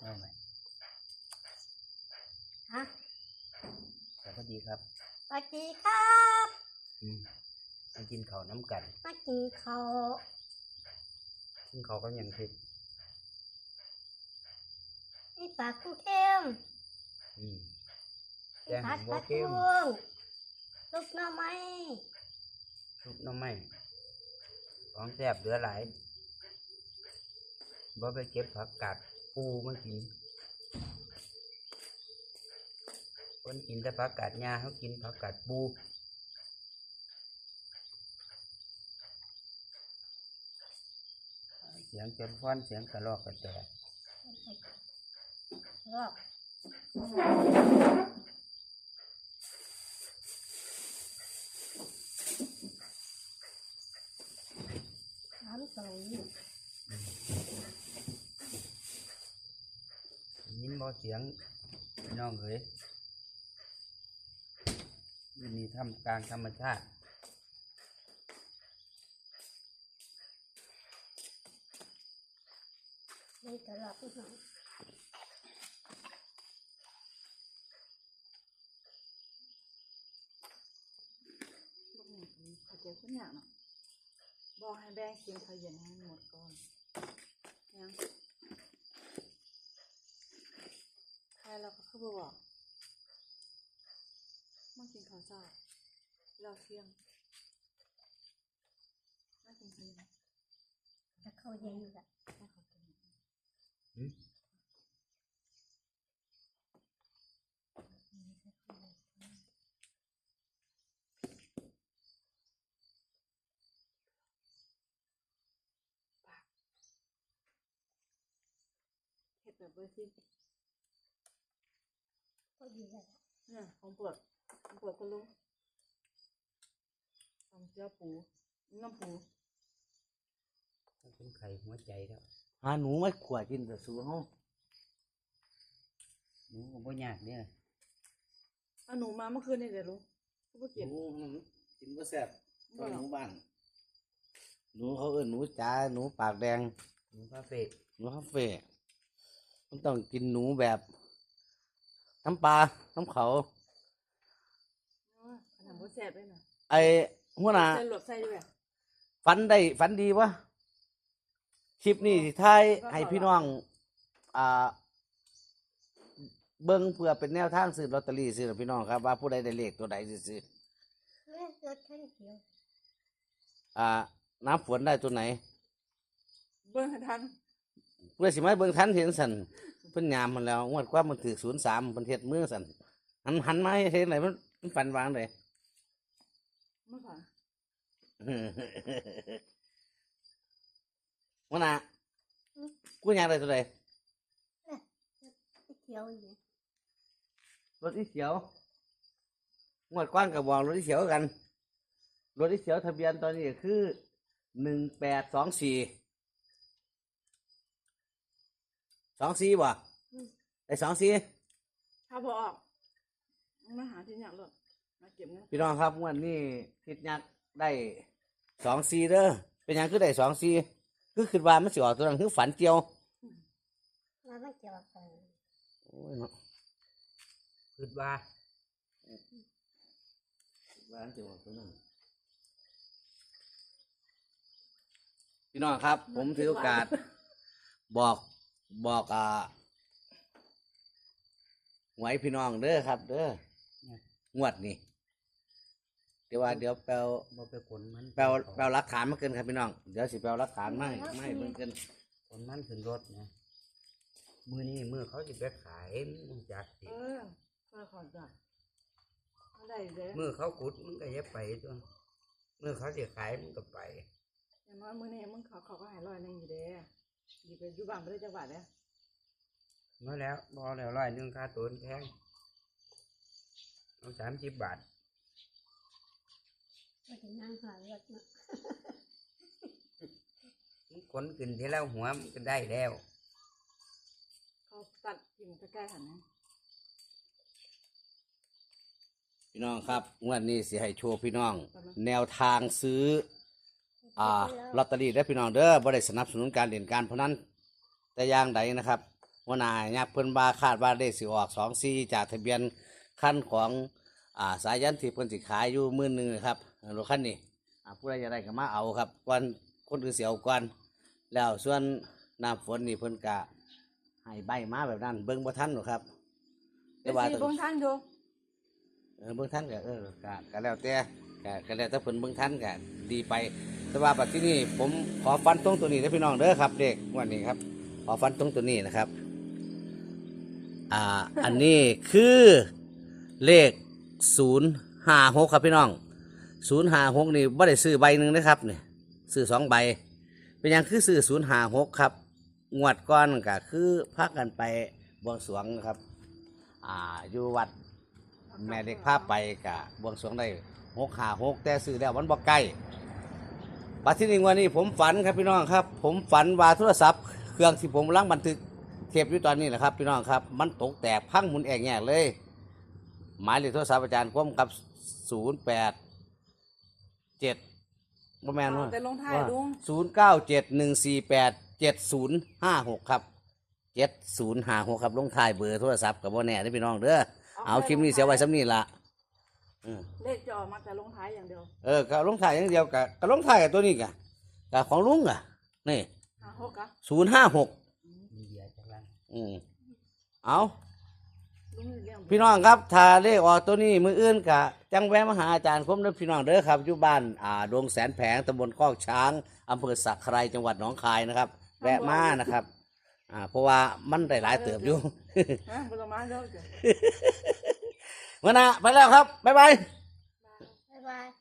เอาไหมฮะสวัสดีครับสวัสดีครับอืมมากินข้าวน้ำกันมากินข้าวซึ่งเขาวก็ยังเผ็ดนี่ปลาคู่เข้มอืมนี่ผัดแกงหัวปลาเข้ทูมลูกหน่อไม้ซุปหน้ำไม้ของแซ่บเหลือหลายบ่ไปเก็บผักกาด ปูมากินคนกินแต่ผักกาดยาเขากินผักกาดปูเสียงเจ็บฟ้อนเสียงกระลอกกระแตรอบน้ำสอง ยินบ่ เสียงพี่น้องเอ้ยอยู่นี่ทำกลางธรรมชาตินี่ตลอดทุกหน่อยบอกหนึ่งเขาเจอขึ้นอย่างเนาะบอกให้แบ่งกินข้าวเย็นให้หมดก่อนยังใครเราก็คือบอกมากินข้าวเช้าเราเที่ยงมากินข้าวเย็นจะเข้าเย็นอยู่ละให้เขากินหืมเห็ดแบบเบอร์ซิน ก็ดีแล้วเนี่ยของโปวดของโปวดคุณลุงทำเจ้าปูน้ำปูเป็นไข่หัวใจแล้วหาหนูไม่ขวดกินแต่สูเฮาหนูก็บ่ยากเนี่ยเอาหนูมาเมื่อคืนนี่เดี๋ยวลุงเขาไปหเก็บนูมันกินบ่แซ่บบ่เท่าหรหอนูบ้านหนูเขาเอิ้นหนูจ๋าหนูปากแดง หนูคาเฟ่หนูคาเฟ่มันต้องกินหนูแบบ น้ำปลา น้ำเขา ขนาดบ่แสบเลยนะไอ้หัวหน้าใส่หลวดใส่ด้วยอะฝันได้ฝันดีวะคลิปนี้สิท้ายให้พี่น้อง อ่า เบิ่งเพื่อเป็นแนวทางซื้อลอตเตอรี่ซื้อให้พี่น้องครับ ว่าผู้ใดได้เลขตัวใดสิซื้อเลือดรถแค่เขียวอ่า น้ำฝนได้ตัวไหนเบิ่งให้ทันเพื่อสิมาเบิ่งทันเห็นสัน เพิ่นยามมันแล้วงวดกว่ามันถือศูนย์สามมันเฮ็ดมือสันหันหันมาให้เห็นไหนมันมันฝันวางเลยเมื่อก่อนว่าน่ะกูอยากได้ตัวใดที่เขียวอยู่รถที่เขียวงวดกว้างกับบอกรถที่เขียวกันรถที่เขียวทะเบียนตอนนี้ก็คือหนึ่งแปดสองสี่ สองสี่บ่ไอ้สองสี่ถ้าพอออกมาหาที่อยากหลดมาเก็บเงินพี่น้องครับงวันนี้ทิศยักษ์ได้สองสี่เด้อเป็นหยังคือได้สองสี่คือคิดว่ามันสิออกตัวนั้นคือฝันเจียวมาไม่เกี่ยวกันโอ้ยเนาะคิดว่าว่ามันสิออกตัวนั้นพี่น้องครับ ผมถือโอกาสบอก บอกอ่าไว้พี่น้องเด้อครับ เด้องวดนี่เดี๋ยวว่าเดี๋ยวแปลบ่ไปขนมันแปลแปลหลักฐานมาเกินครับพี่น้องเดี๋ยวสิแปลหลักฐานมาให้ไม่เบิ่งเกินขนมันขึ้นรถนะมือนี้มือเขาสิไปขายมึงจักสิเออเพื่อขอจัดเอาได้เด้อมือเขาขุดมึงก็อย่าไปตัวมือเขาสิขายมึงก็ไปอย่างน้อยมื้อนี้มึงเขาเขาก็ใหายร้อยหนึงอยู่เด้ ดีไปอยู่บ้านบ่ได้จังหวัดเด้อมาแล้วบอแล้วร้อยหนึงค่าตัวแพงเอาสามสิบบาทก็จะนั่งหารถเนาะมึงขนขึ้นที่แล้วหัวมันก็ได้แล้วเขาตัดกิ่งใกล้ๆหันนะพี่น้องครับงวดนี้สิให้โชว์พี่น้อง แนวทางซื้อ อ่าลอตเตอรี่ได้อพี่น้องเด้อบ่ได้สนับสนุนการเล่นการพนันแต่อย่างใดนะครับหัวหน้ายักษ์เพิ่นว่าคาดว่าเลขสิออกสองสี่จากทะเบียนขั้นของอ่าสายันที่เพิ่นสิขายอยู่หมื่นหนึ่งนะครับรถคันนี้อ่าผู้ใดจะได้ก็มาเอาครับก่อนคนอื่นเสียเอาก่อนแล้วส่วนน้ำฝนนี่เพิ่นกะให้ใบมาแบบนั้น เบิ่งบ่ทันหรอกครับเดี๋ยวสิเบิ่งท่านอยู่เออเบิ่งทันก็เออกะก็แล้วแต่กะก็แล้วแต่เพิ่นเบิ่งทันก็ดีไป แต่ว่าบัดที่นี่ผมขอฟันตรงตัวนี้นะพี่น้องเด้อครับ เด็กวันนี้ครับ ขอฟันตรงตัวนี้นะครับ อ่า อันนี้คือเลขศูนย์ห้าหกครับพี่น้องศูนย์ห้าหกนี่บ่ได้ซื้อใบหนึ่งนะครับเนี่ยซื้อสองใบ เป็นยังคือซื้อศูนย์ห้าหกครับ งวดก้อนก็คือพักกันไปบวงสรวงนะครับ อ่าอยู่วัดแม่เด็กพาไปกะบบวงสรวงได้หกหาหกแต่ซื้อแล้วมันบ่ใกล้ ปัจจุบันวันนี้ผมฝันครับพี่น้องครับ ผมฝันว่าโทรศัพท์เครื่องที่ผมกำลังบันทึกเทปอยู่ตอนนี้แหละครับ พี่น้องครับ มันตกแตกพังหมุนแอกแงกเลย หมายเลขโทรศัพท์อาจารย์คมกับศูนย์แปดเจ็ดบ่แม่นว่าแต่ลงท้ายลุงศูนย์เก้าเจ็ดหนึ่งสี่แปดเจ็ดศูนย์ห้าหกครับเจ็ดศูนย์ห้าหกครับลงท้ายเบอร์โทรศัพท์กับบ่แน่เด้อพี่น้องเด้อเอาคลิปนี้เสียไว้ซ้ำนี่ละ อืมเลขจะออกมาแต่ลงท้ายอย่างเดียวเออก็ลงถ่ายอย่างเดียวกับก็ลงถ่ายกับตัวนี้กะกับของลุงอะนี่หาหกอะศูนย์ห้าหกมีเดียจากนั้นอืมเอาลุงเลี้ยงพี่น้องครับถ้าเลขออกตัวนี้มืออื่นกะจังแวะมาหาอาจารย์คมเด้อพี่น้องเด้อครับอยู่บ้านอ่าดงแสนแผงตำบลคอกช้างอำเภอสักไครจังหวัดหนองคายนะครับ แวะมานะครับ อ่า เพราะว่ามันได้หลายเติบอยู่ ฮะบ่ต้องมาเด้อจ้ะ มื่อหนะไปแล้วครับบ๊ายบาย บ๊ายบาย